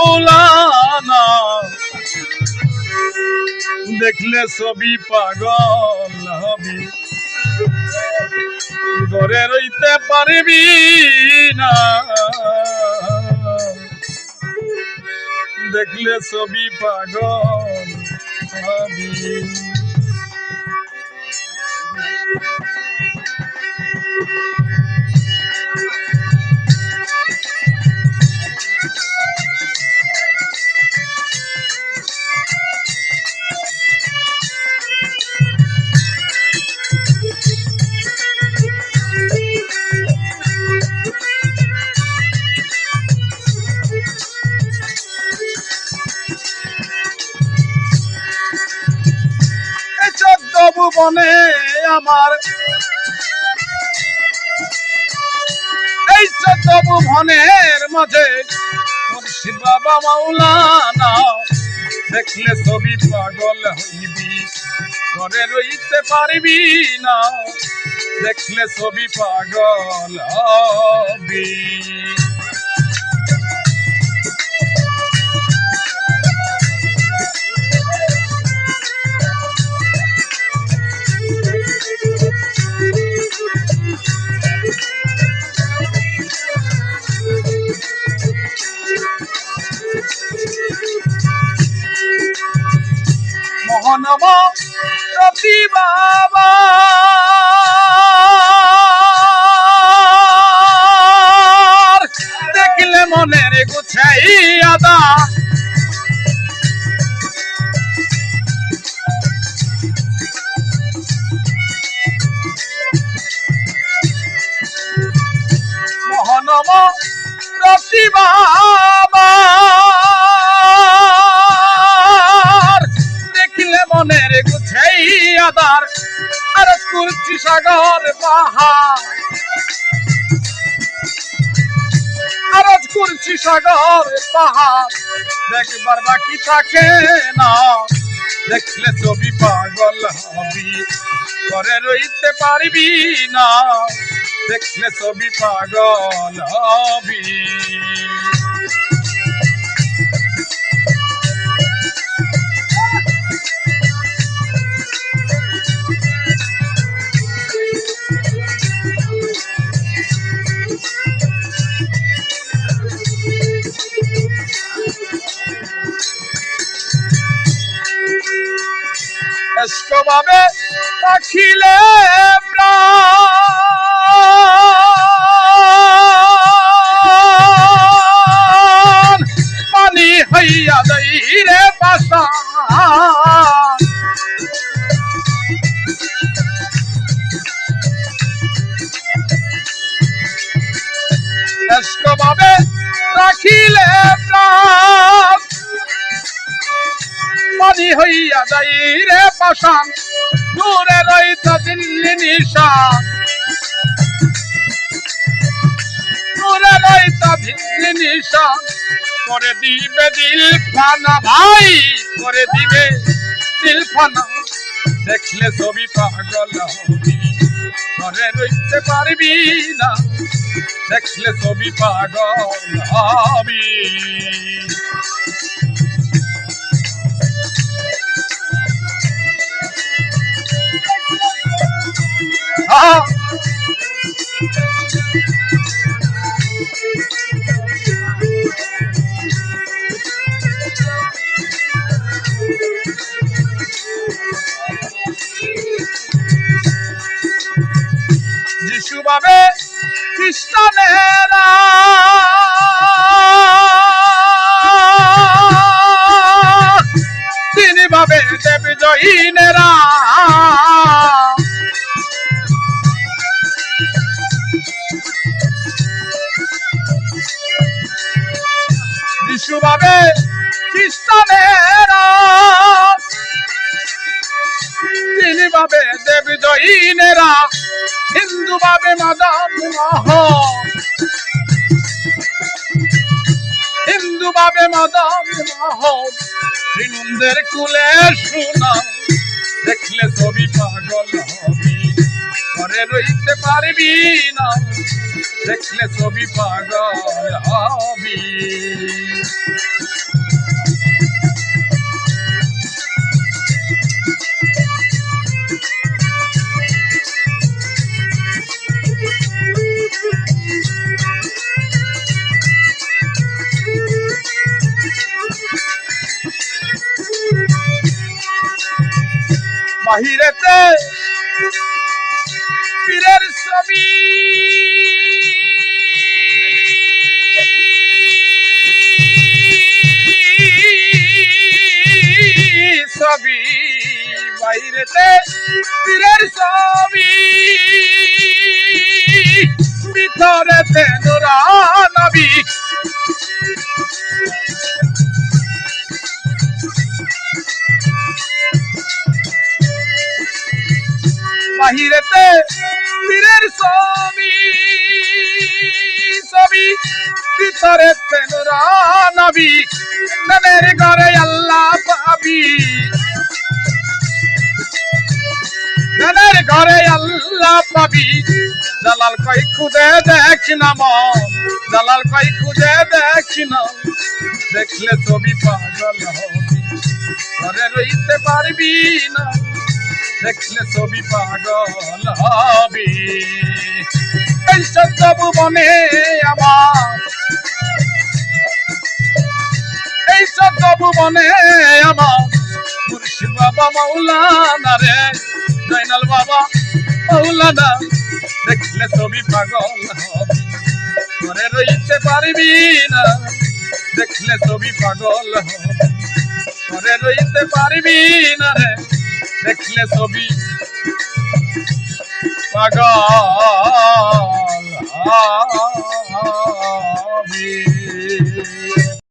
মাওলানা দেখলে সবি পাগল হবি। ঘরে রইতে পারবি না। দেখলে সবি পাগল হবি। ভুবনে আমার। এই চোদ্দ ভুবনের মাঝে মুর্শিদ বাবা মাওলানা, দেখলে ছবি পাগল হইবি, ঘরে রইতে পারবি না। দেখলে ছবি পাগল হবি। মহানব রবি বাবা। দেখলে মনের গুছাই আদা মহানব সাগর পাহাড়। আরজ করছি সাগর পাহাড়। দেখবার বাকি থাকে না। দেখলে ছবি পাগল হবি। ঘরে রইতে পারবি না। দেখলে ছবি পাগল হবি। এসকভাবে রাখিলে পানি হইয়া দই রে পাশা পানি হইয়া যাই রে পাশান দূরে রইতা দিল্লি নিশান। দূরে রইতা দিল্লি নিশান। করে দিবে দিল ফানা ভাই, করে দিবে দিল ফানা দেখলে ছবি পাগল হবি, ঘরে রইতে পারবি না। দেখলে ছবি পাগল হবি। বাবে খ্রিস্টানেরা। তিনি ভাবে দেবী জৈনেরা ভাবে তিনি ভাবে দেবী জৈনেরা, হিন্দু ভাবে মাদাম হিন্দু ভাবে মাদাম শ্রীনন্দের কুলে শোনা, দেখলে ছবি পাগল হবি। ঘরে রইতে পারবি না, দেখলে ছবি পাগল হবি বাহিরেতে পীরের ছবি। ছবি, বাইরেতে পীরের ছবি। ভিতরেতে নুরা নবী বাহিরেতে পীরের ছবি ছবি। ভিতরেতে নুরা নবী ননের ঘরে আল্লাহ পাবি। ঘরে আল্লাহ পাবি। জালাল কই খুদে দেখি না মন। জালাল কই খুদে দেখি না দেখলে তুমি পাগল হবি। ঘরে রইতে পারবি না দেখলে তুমি পাগল হবি। এই সত্য ভুবনে আমার। এই সত্য ভুবনে আমার। মুর্শিদ বাবা মৌলানা রে। জৈনাল বাবা মৌলানা দেখলে ছবি পাগল ঘরে রইতে পারবি না, দেখলে ছবি পাগল ঘরে রইতে পারবি না রে, দেখলে ছবি পাগল হবি।